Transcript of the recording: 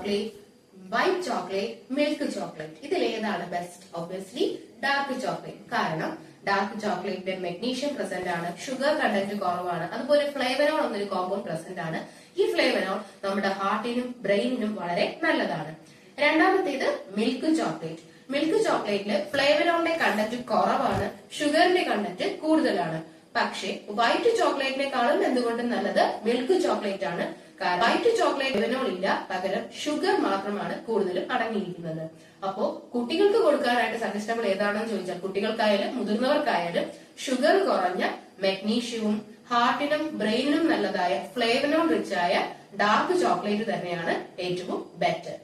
Chocolate white chocolate milk chocolate ഇതിൽ ഏതാണ് best obviously dark chocolate കാരണം ഡാർക്ക് ചോക്ലേറ്റിൽ മെഗ്നീഷ്യം പ്രസന്റ് ആണ് ഷുഗർ കണ്ടന്റ് കുറവാണ് അതുപോലെ ഫ്ലേവനോൾ എന്നൊരു കോമ്പൗണ്ട് പ്രസന്റ് ആണ്. ഈ ഫ്ലേവനോൾ നമ്മുടെ ഹാർട്ടിനും ബ്രെയിനിനും വളരെ നല്ലതാണ്. രണ്ടാമത്തേത് മിൽക്ക് ചോക്ലേറ്റ് മിൽക്ക് ചോക്ലേറ്റിൽ ഫ്ലേവനോളിന്റെ കണ്ടന്റ് കുറവാണ് ഷുഗറിന്റെ കണ്ടന്റ് കൂടുതലാണ്. പക്ഷേ വൈറ്റ് ചോക്ലേറ്റിനെക്കാളും എന്തുകൊണ്ടും നല്ലത് മിൽക്ക് ചോക്ലേറ്റ് ആണ്. കാരണം വൈറ്റ് ചോക്ലേറ്റ് ഇവനോൾ ഇല്ല പകരം ഷുഗർ മാത്രമാണ് കൂടുതലും അടങ്ങിയിരിക്കുന്നത്. അപ്പോ കുട്ടികൾക്ക് കൊടുക്കാനായിട്ട് സജസ്റ്റബിൾ ഏതാണെന്ന് ചോദിച്ചാൽ കുട്ടികൾക്കായാലും മുതിർന്നവർക്കായാലും ഷുഗർ കുറഞ്ഞ മെഗ്നീഷ്യവും ഹാർട്ടിനും ബ്രെയിനിനും നല്ലതായ ഫ്ലേവനോൾ റിച്ച് ആയ ഡാർക്ക് ചോക്ലേറ്റ് തന്നെയാണ് ഏറ്റവും ബെറ്റർ